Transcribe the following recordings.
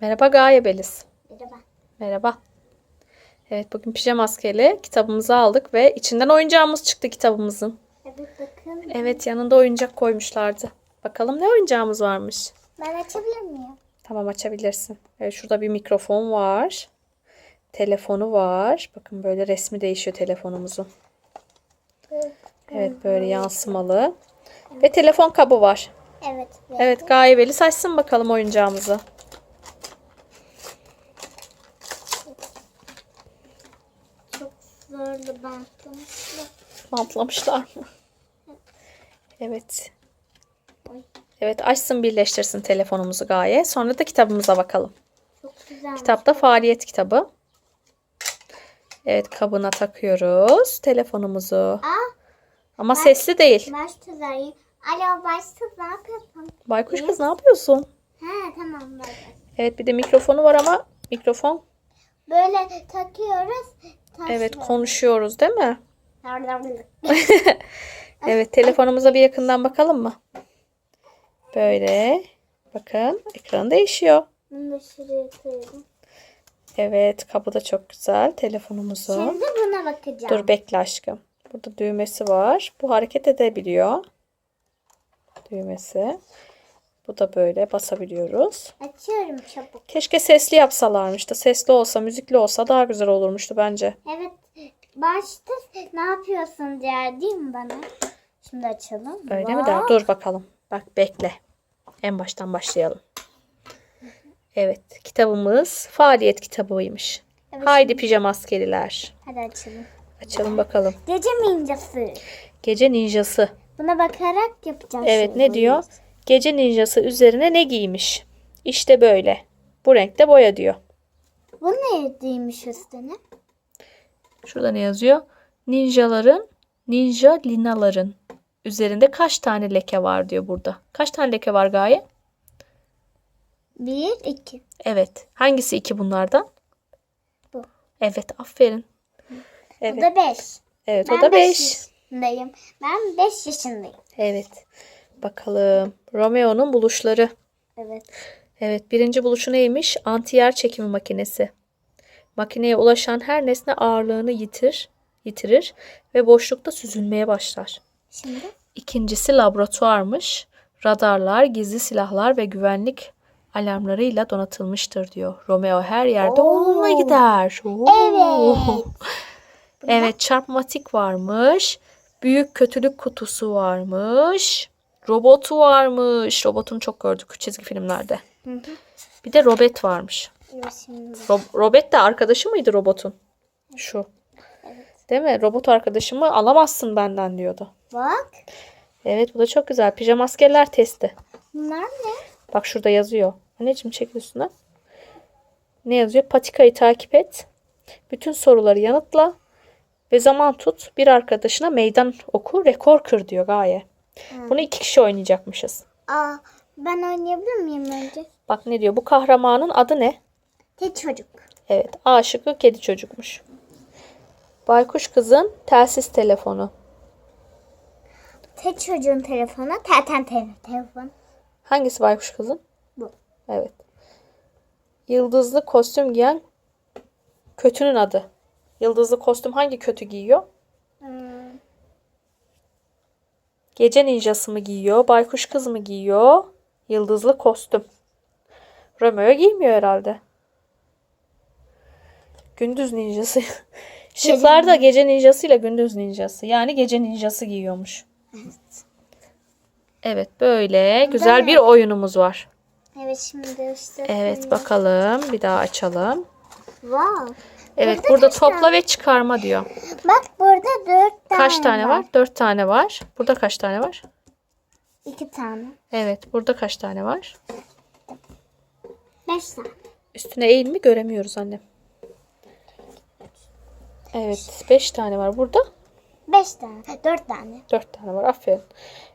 Merhaba Gaye Beliz. Merhaba. Merhaba. Evet bugün pijama askeri kitabımızı aldık ve içinden oyuncağımız çıktı kitabımızın. Evet bakın. Evet yanında oyuncak koymuşlardı. Bakalım ne oyuncağımız varmış. Ben açabilir miyim? Tamam açabilirsin. Evet şurada bir mikrofon var. Telefonu var. Bakın böyle resmi değişiyor telefonumuzun. Evet böyle yansımalı. Ve telefon kabı var. Evet. Evet Gaye Beliz açsın bakalım oyuncağımızı. Çok zorlu bantlamışlar. Mı? Evet. Evet açsın birleştirsin telefonumuzu Gaye. Sonra da kitabımıza bakalım. Çok. Kitapta faaliyet kitabı. Evet kabına takıyoruz telefonumuzu. Aa, Ama sesli değil. baş. Alo baş tuz ne yapıyorsun? Baykuş kız ne yapıyorsun? He tamam baş. Evet bir de mikrofonu var ama mikrofon. Böyle takıyoruz. Evet konuşuyoruz değil mi? Evet telefonumuza bir yakından bakalım mı? Böyle. Bakın ekran değişiyor. Da. Evet kabı da çok güzel telefonumuzun. Şimdi buna bakacağım. Dur bekle aşkım. Burada düğmesi var. Bu hareket edebiliyor. Düğmesi. Bu da böyle basabiliyoruz. Açıyorum çabuk. Keşke sesli yapsalarmıştı. Sesli olsa, müzikli olsa daha güzel olurmuştu bence. Evet. Baş tuz ne yapıyorsun der değil mi bana? Şimdi açalım. Öyle mi der? Dur bakalım. Bak bekle. En baştan başlayalım. Evet, kitabımız faaliyet kitabıymış. Evet, Haydi pijama askeriler. Hadi açalım. Açalım bakalım. Gece ninjası. Gece ninjası. Buna bakarak yapacağız. Evet şimdi ne bunu. diyor? Gece ninjası üzerine ne giymiş? İşte böyle. Bu renkte boya diyor. Bu ne değmiş üstüne? Şurada ne yazıyor? Ninjaların, ninja linaların üzerinde kaç tane leke var diyor burada. Kaç tane leke var Gaye? Bir, iki. Evet. Hangisi iki bunlardan? Bu. Evet, aferin. Bu Evet. da beş. Evet, Ben o da beş 5. yaşındayım. Ben beş yaşındayım. Evet. Bakalım. Romeo'nun buluşları. Evet. Evet, birinci buluşu neymiş? Antiyer çekimi makinesi. Makineye ulaşan her nesne ağırlığını yitir, yitirir ve boşlukta süzülmeye başlar. Şimdi İkincisi laboratuvarmış. Radarlar, gizli silahlar ve güvenlik alarmlarıyla donatılmıştır diyor. Romeo her yerde Oo. onunla gider. Oo. Evet. Evet, çarpmatik varmış. Büyük kötülük kutusu varmış. Robotu varmış. Robotunu çok gördük çizgi filmlerde. Hı hı. Bir de Robet varmış. Rob- Robet de arkadaşı mıydı robotun? Şu. Değil mi? Robot arkadaşımı alamazsın benden diyordu. Bak. Evet bu da çok güzel. Pijama askerler testi. Bunlar ne? Bak şurada yazıyor. Anneciğim çekil üstüne. Ne yazıyor? Patikayı takip et. Bütün soruları yanıtla. Ve zaman tut. Bir arkadaşına meydan oku. Rekor kır diyor Gaye. Bunu iki kişi oynayacakmışız. Aa, ben oynayabilir miyim önce? Bak ne diyor? Bu kahramanın adı ne? Tek çocuk. Evet. A şıkkı kedi çocukmuş. Baykuş kızın telsiz telefonu. Tek çocuğun telefonu. Teten te telefon. Hangisi baykuş kızın? Bu. Evet. Yıldızlı kostüm giyen kötünün adı. Yıldızlı kostüm hangi kötü giyiyor? Hmm. Gece ninjası mı giyiyor? Baykuş kız mı giyiyor? Yıldızlı kostüm. Romeo giymiyor herhalde. Gündüz ninjası. Şıklarda gece ninjası ile gündüz ninjası. Yani gece ninjası giyiyormuş. Evet böyle güzel bir oyunumuz var. Evet şimdi işte. Evet bakalım bir daha açalım. Wow. Evet Burada burada kaç tane- topla ve çıkarma diyor. Bak burada dört tane Kaç tane var? Dört tane var. Burada kaç tane var? İki tane. Evet burada kaç tane var? Beş tane. Üstüne eğil mi göremiyoruz annem. Evet 5 tane var burada. Beş tane. Dört tane. 4 tane var aferin.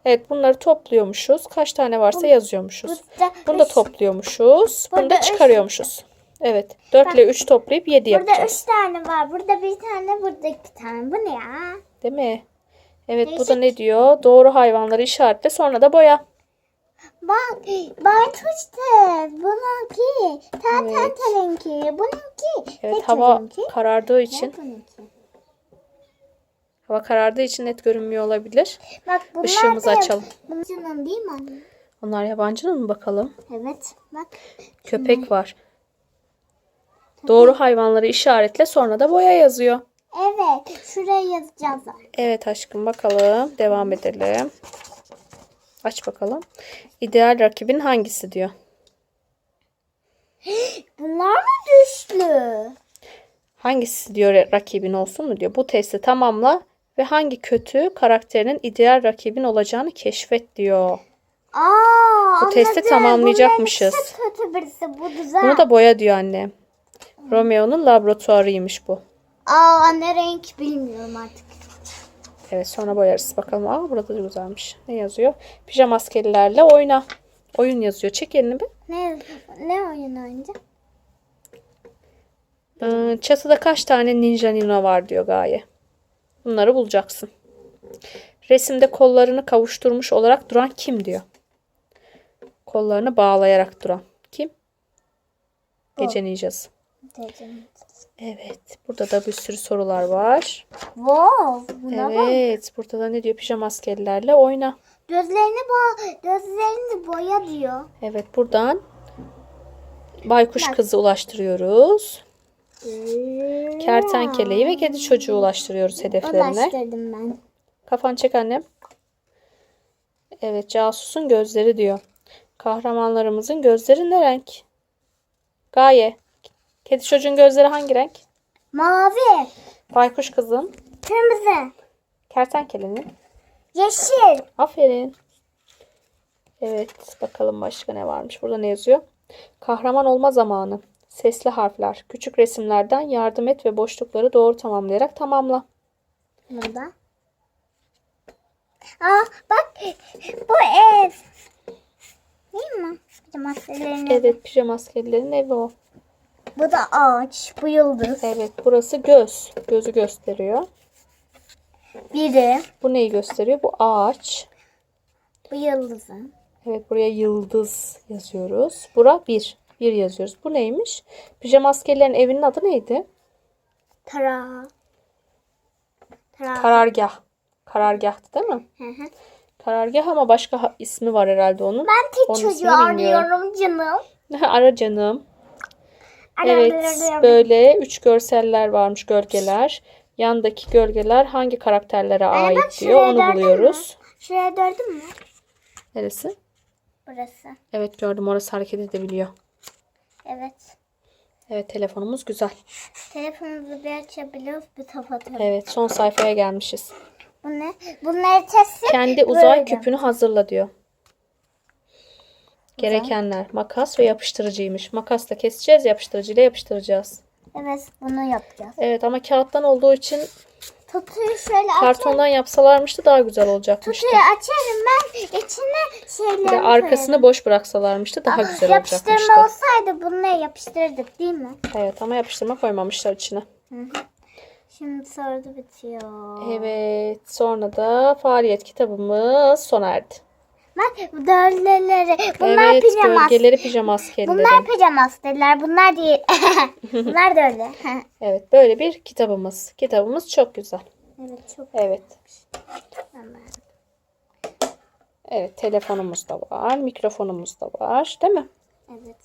Evet bunları topluyormuşuz. Kaç tane varsa yazıyormuşuz. Burada Bunu da üç- topluyormuşuz. Bunu da Burada üç- çıkarıyormuşuz. Evet 4 ile 3 toplayıp 7 Burada yapacağız. üç tane var. Burada bir tane. Burada iki tane. Bu ne ya? Değil mi? Evet bu da ne diyor? Doğru hayvanları işaretle sonra da boya. Bak. Baytuş tez. Bununki. Tatantelinki. Bununki. Evet Tek hava benimki. karardığı için Bununki. hava karardığı için net görünmüyor olabilir. Bak bunlar Işığımızı da açalım. Bunun değil mi anne? Onlar yabancının mı bakalım? Evet. Bak. Köpek var. Doğru hayvanları işaretle sonra da boya yazıyor. Evet. Şuraya yazacağız. Evet aşkım bakalım. Devam edelim. Aç bakalım. İdeal rakibin hangisi diyor. Bunlar mı güçlü? Hangisi diyor rakibin olsun mu diyor. Bu testi tamamla ve hangi kötü karakterinin ideal rakibin olacağını keşfet diyor. Aa, Bu testi anladım. tamamlayacakmışız. Bunların ikisi kötü birisi. Bu güzel. Bunu da boya diyor anne. Romeo'nun laboratuvarıymış bu. Aa ne renk bilmiyorum artık. Evet sonra boyarız. Bakalım. Aa burada da güzelmiş. Ne yazıyor? Pijama askerilerle oyna. Oyun yazıyor. Çek elini bir. Ne ne oyun oynayacak? Ee, çatıda kaç tane ninja nino var diyor Gaye. Bunları bulacaksın. Resimde kollarını kavuşturmuş olarak duran kim diyor. Kollarını bağlayarak duran. Kim? Gece ninjası. Dedim. Evet. Burada da bir sürü sorular var. Wow, buna bak. Evet. Burada da ne diyor? Pijama askerlerle oyna. Gözlerini bo gözlerini boya diyor. Evet. Buradan baykuş kızı ulaştırıyoruz. Kertenkeleyi ve kedi çocuğu ulaştırıyoruz hedeflerine. Ulaştırdım ben. Kafan çek annem. Evet casusun gözleri diyor. Kahramanlarımızın gözleri ne renk? Gaye. Kedi çocuğun gözleri hangi renk? Mavi, Baykuş kızın. kırmızı, Kertenkelenin. yeşil. Aferin. Evet bakalım başka ne varmış. Burada ne yazıyor? Kahraman olma zamanı. Sesli harfler. Küçük resimlerden yardım et ve boşlukları doğru tamamlayarak tamamla. Burada. Aa bak bu ev. Değil mi? Maselerin evi. Evet pijama askerlerin evi o. Bu da ağaç, bu yıldız. Evet burası göz. Gözü gösteriyor. Biri, Bu neyi gösteriyor? Bu ağaç. bu yıldızın. Evet buraya yıldız yazıyoruz. Bura bir. Bir yazıyoruz. Bu neymiş? Pijama askerlerin evinin adı neydi? Tara. Tara. Karargah. Karargahtı değil mi? Hı hı. Karargah ama başka ismi var herhalde onun. Ben tek Onun çocuğu ismini bilmiyorum. arıyorum canım. Ara canım. Evet böyle üç görseller varmış gölgeler. Yandaki gölgeler hangi karakterlere ait bak diyor. şuraya Onu gördün mü? buluyoruz. Şuraya gördün mü? Neresi? Burası. Evet gördüm orası hareket edebiliyor. Evet. Evet telefonumuz güzel. Telefonumuzu bir açabiliyoruz, bir kapatıyoruz. Evet son sayfaya gelmişiz. Bu ne? Bunları teslim. Kendi uzay Böyle. küpünü hazırla diyor. Gerekenler makas ve yapıştırıcıymış. Makasla keseceğiz, yapıştırıcıyla yapıştıracağız. Evet, bunu yapacağız. Evet ama kağıttan olduğu için Tutuyu şöyle açarım. kartondan yapsalarmış da daha güzel olacakmıştı. Tutuyu açarım ben. İçine şeyleri Bir de arkasını boş bıraksalarmıştı daha güzel Yapıştırma olacakmıştı. olsaydı bununla yapıştırdık değil mi? Evet ama yapıştırma koymamışlar içine. Şimdi soru bitiyor. Evet sonra da faaliyet kitabımız sona erdi. Bak bu dörleleri. Bunlar evet pijama. gölgeleri pijama askerleri. Bunlar pijama dediler. Bunlar değil. bunlar da öyle. Evet böyle bir kitabımız. Kitabımız çok güzel. evet çok Evet. güzel. Evet telefonumuz da var. Mikrofonumuz da var. Değil mi? Evet.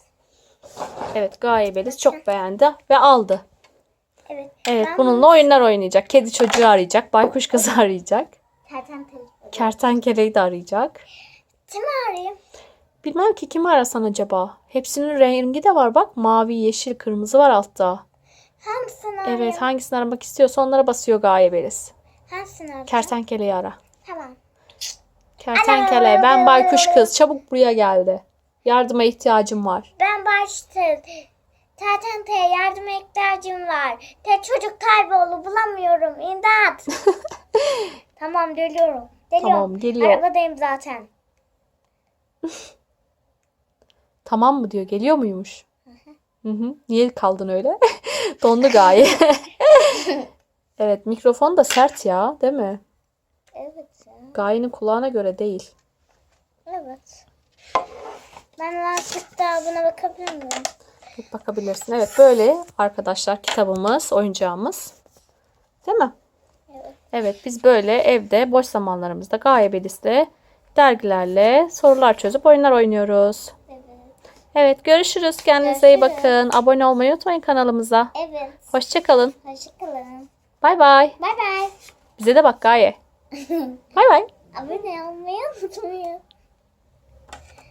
Evet Gaye Beliz çok beğendi ve aldı. Evet. Evet bununla oyunlar oynayacak. Kedi çocuğu arayacak. Baykuş kızı arayacak. Kertenkele. Kertenkeleyi de arayacak. Kimi arayayım? Bilmem ki kimi arasan acaba. Hepsinin rengi de var bak. Mavi, yeşil, kırmızı var altta. Hangisini arayayım? Evet hangisini aramak istiyorsa onlara basıyor Gaye Beliz. Hangisini arayayım? Kertenkeleyi ara. Tamam. Kertenkele ben baykuş kız çabuk buraya geldi. Yardıma ihtiyacım var. Ben başta Kertenkele yardıma ihtiyacım var. Tek çocuk kayboldu bulamıyorum. İmdat. tamam geliyorum. Geliyorum. Tamam, geliyor. Arabadayım zaten. Tamam mı diyor. Geliyor muymuş? Hı hı. Niye kaldın öyle? Dondu Gaye. evet mikrofon da sert ya değil mi? Evet ya. Gaye'nin kulağına göre değil. Evet. Ben lastik daha buna bakabilir miyim? Bakabilirsin. Evet böyle arkadaşlar kitabımız, oyuncağımız. Değil mi? Evet. Evet biz böyle evde boş zamanlarımızda Gaye Belis'le dergilerle sorular çözüp oyunlar oynuyoruz. Evet. Evet görüşürüz. Kendinize iyi Görüşürüz. bakın. Abone olmayı unutmayın kanalımıza. Evet. Hoşçakalın. Hoşçakalın. Bay bay. Bay bay. Bize de bak Gaye. Bay bay. Abone olmayı unutmayın.